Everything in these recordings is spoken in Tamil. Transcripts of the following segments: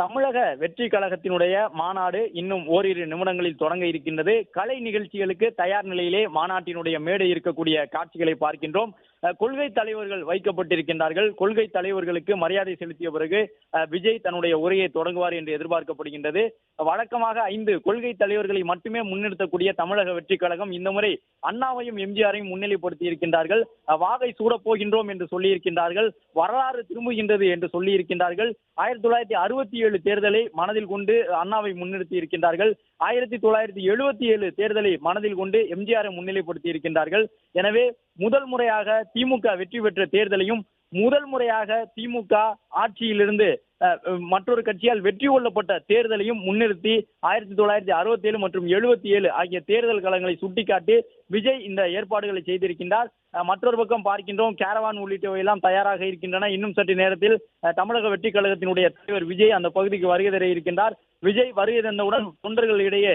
தமிழக வெற்றி கழகத்தினுடைய மாநாடு இன்னும் ஓரிரு நிமிடங்களில் தொடங்க இருக்கின்றது. கலை நிகழ்ச்சிகளுக்கு தயார் நிலையிலே மாநாட்டினுடைய மேடை இருக்கக்கூடிய காட்சிகளை பார்க்கின்றோம். கொள்கை தலைவர்கள் வைக்கப்பட்டிருக்கின்றார்கள். கொள்கை தலைவர்களுக்கு மரியாதை செலுத்திய பிறகு விஜய் தன்னுடைய உரையை தொடங்குவார் என்று எதிர்பார்க்கப்படுகின்றது. வழக்கமாக ஐந்து கொள்கை தலைவர்களை மட்டுமே முன்னிறுத்தக்கூடிய தமிழக வெற்றி கழகம் இந்த முறை அண்ணாவையும் எம்ஜிஆரையும் முன்னிலைப்படுத்தி இருக்கின்றார்கள். வாகை சூடப்போகின்றோம் என்று சொல்லியிருக்கின்றார்கள். வரலாறு திரும்புகின்றது என்று சொல்லியிருக்கின்றார்கள். ஆயிரத்தி தொள்ளாயிரத்தி அறுபத்தி ஏழு தேர்தலை மனதில் கொண்டு அண்ணாவை முன்னிறுத்தி இருக்கின்றார்கள். ஆயிரத்தி தொள்ளாயிரத்தி எழுபத்தி ஏழு தேர்தலை மனதில் கொண்டு எம்ஜிஆரை முன்னிலைப்படுத்தி இருக்கின்றார்கள். எனவே முதல் முறையாக திமுக வெற்றி பெற்ற தேர்தலையும் முதல் முறையாக திமுக ஆட்சியிலிருந்து மற்றொரு கட்சியால் வெற்றி கொள்ளப்பட்ட தேர்தலையும் முன்னிறுத்தி ஆயிரத்தி தொள்ளாயிரத்தி அறுபத்தி ஏழு மற்றும் எழுபத்தி ஏழு ஆகிய தேர்தல் களங்களை சுட்டிக்காட்டி விஜய் இந்த ஏற்பாடுகளை செய்திருக்கின்றார். மற்றொரு பக்கம் பார்க்கின்றோம் கேரவான் உள்ளிட்டவையெல்லாம் தயாராக இருக்கின்றன. இன்னும் சற்று நேரத்தில் அஹ், தமிழக வெற்றி கழகத்தினுடைய தலைவர் விஜய் அந்த பகுதிக்கு வருகை தர இருக்கின்றார். விஜய் வருகை தந்தவுடன் தொண்டர்களிடையே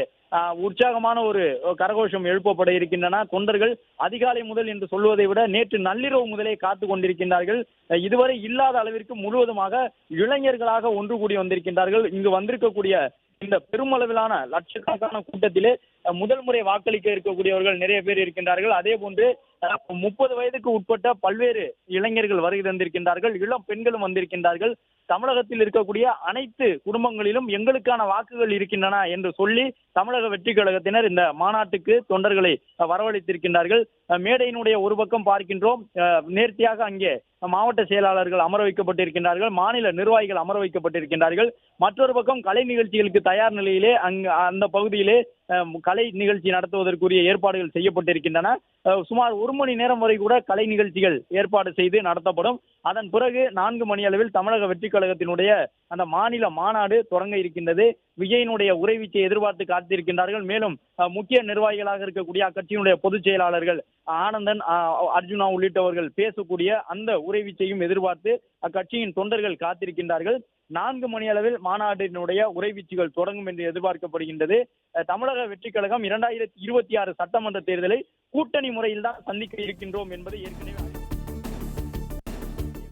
உற்சாகமான ஒரு கரகோஷம் எழுப்பப்பட இருக்கின்றன. தொண்டர்கள் அதிகாலை முதல் என்று சொல்வதை விட நேற்று நள்ளிரவு முதலே காத்து கொண்டிருக்கின்றார்கள். இதுவரை இல்லாத அளவிற்கு முழுவதுமாக இளைஞர்களாக ஒன்று கூடி வந்திருக்கின்றார்கள். இங்கு வந்திருக்கக்கூடிய இந்த பெருமளவிலான லட்சக்கணக்கான கூட்டத்திலே முதல் முறை வாக்களிக்க இருக்கக்கூடியவர்கள் நிறைய பேர் இருக்கின்றார்கள். அதே போன்று முப்பது வயதுக்கு உட்பட்ட பல்வேறு இளைஞர்கள் வருகை தந்திருக்கின்றார்கள். இளம் பெண்களும் வந்திருக்கின்றார்கள். தமிழகத்தில் இருக்கக்கூடிய அனைத்து குடும்பங்களிலும் எங்களுக்கான வாக்குகள் இருக்கின்றன என்று சொல்லி தமிழக வெற்றி கழகத்தினர் இந்த மாநாட்டுக்கு தொண்டர்களை வரவழைத்திருக்கின்றார்கள். மேடையினுடைய ஒரு பக்கம் பார்க்கின்றோம். அஹ், நேர்த்தியாக அங்கே மாவட்ட செயலாளர்கள் அமர வைக்கப்பட்டிருக்கின்றார்கள். மாநில நிர்வாகிகள் அமர வைக்கப்பட்டிருக்கின்றார்கள். மற்றொரு பக்கம் கலை நிகழ்ச்சிகளுக்கு தயார் நிலையிலே அங்க அந்த பகுதியிலே கலை நிகழ்ச்சி நடத்துவதற்குரிய ஏற்பாடுகள் செய்யப்பட்டிருக்கின்றன. சுமார் ஒரு மணி நேரம் வரை கூட கலை நிகழ்ச்சிகள் ஏற்பாடு செய்து நடத்தப்படும். அதன் பிறகு நான்கு மணி அளவில் தமிழக வெற்றிக் கழகத்தினுடைய அந்த மாநில மாநாடு தொடங்க இருக்கின்றது. விஜயனுடைய உரைவீச்சை எதிர்பார்த்து காத்திருக்கின்றார்கள். மேலும் முக்கிய நிர்வாகிகளாக இருக்கக்கூடிய அக்கட்சியினுடைய பொதுச் செயலாளர்கள் ஆனந்தன் அர்ஜுனா உள்ளிட்டவர்கள் பேசக்கூடிய அந்த உரைவீச்சையும் எதிர்பார்த்து அக்கட்சியின் தொண்டர்கள் காத்திருக்கின்றார்கள். நான்கு மணி அளவில் மாநாட்டினுடைய உரைவீச்சுகள் தொடங்கும் என்று எதிர்பார்க்கப்படுகின்றது. தமிழக வெற்றிக் கழகம் இரண்டாயிரத்தி இருபத்தி ஆறு சட்டமன்ற தேர்தலை கூட்டணி முறையில் தான் சந்திக்க இருக்கின்றோம் என்பது ஏற்கனவே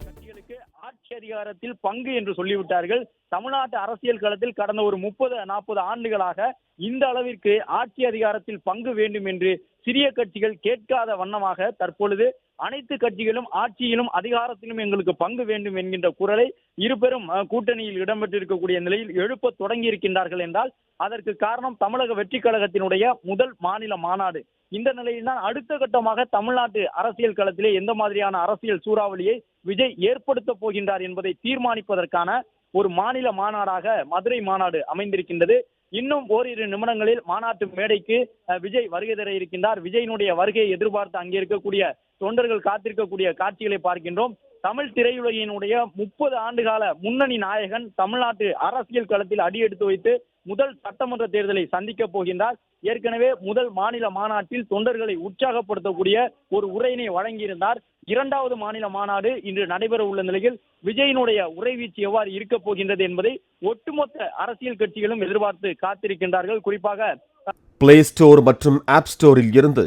கட்சிகளுக்கு ஆட்சி அதிகாரத்தில் பங்கு என்று சொல்லிவிட்டார்கள். தமிழ்நாட்டு அரசியல் களத்தில் கடந்த ஒரு முப்பது நாற்பது ஆண்டுகளாக இந்த அளவிற்கு ஆட்சி அதிகாரத்தில் பங்கு வேண்டும் என்று சிறிய கட்சிகள் கேட்காத வண்ணமாக தற்பொழுது அனைத்து கட்சிகளும் ஆட்சியிலும் அதிகாரத்திலும் எங்களுக்கு பங்கு வேண்டும் என்கின்ற குரலை இருபெரும் கூட்டணியில் இடம்பெற்றிருக்கக்கூடிய நிலையில் எழுப்ப தொடங்கி இருக்கின்றார்கள் என்றால் அதற்கு காரணம் தமிழக வெற்றி கழகத்தினுடைய முதல் மாநில மாநாடு. இந்த நிலையில்தான் அடுத்த கட்டமாக தமிழ்நாட்டு அரசியல் களத்திலே எந்த மாதிரியான அரசியல் சூறாவளியை விஜய் ஏற்படுத்த போகின்றார் என்பதை தீர்மானிப்பதற்கான ஒரு மாநில மாநாடாக மதுரை மாநாடு அமைந்திருக்கின்றது. இன்னும் ஓரிரு நிமிடங்களில் மாநாட்டு மேடைக்கு அஹ், விஜய் வருகை தர இருக்கின்றார். விஜயினுடைய வருகையை எதிர்பார்த்து அங்கே இருக்கக்கூடிய தொண்டர்கள் காத்திருக்கக்கூடிய காட்சிகளை பார்க்கின்றோம். தமிழ் திரையுலகினுடைய முப்பது ஆண்டுகால முன்னணி நாயகன் தமிழ்நாட்டு அரசியல் களத்தில் அடியெடுத்து வைத்து முதல் சட்டமன்ற தேர்தலை சந்திக்க போகின்றார். ஏற்கனவே முதல் மாநில மாநாட்டில் தொண்டர்களை உற்சாகப்படுத்தக்கூடிய ஒரு உரையினை வழங்கியிருந்தார். இரண்டாவது மாநில மாநாடு இன்று நடைபெற உள்ள நிலையில் விஜயினுடைய உரைவீச்சு எவ்வாறு இருக்க போகின்றது என்பதை ஒட்டுமொத்த அரசியல் கட்சிகளும் எதிர்பார்த்து காத்திருக்கின்றார்கள். குறிப்பாக பிளே ஸ்டோர் மற்றும் ஆப் ஸ்டோரில் இருந்து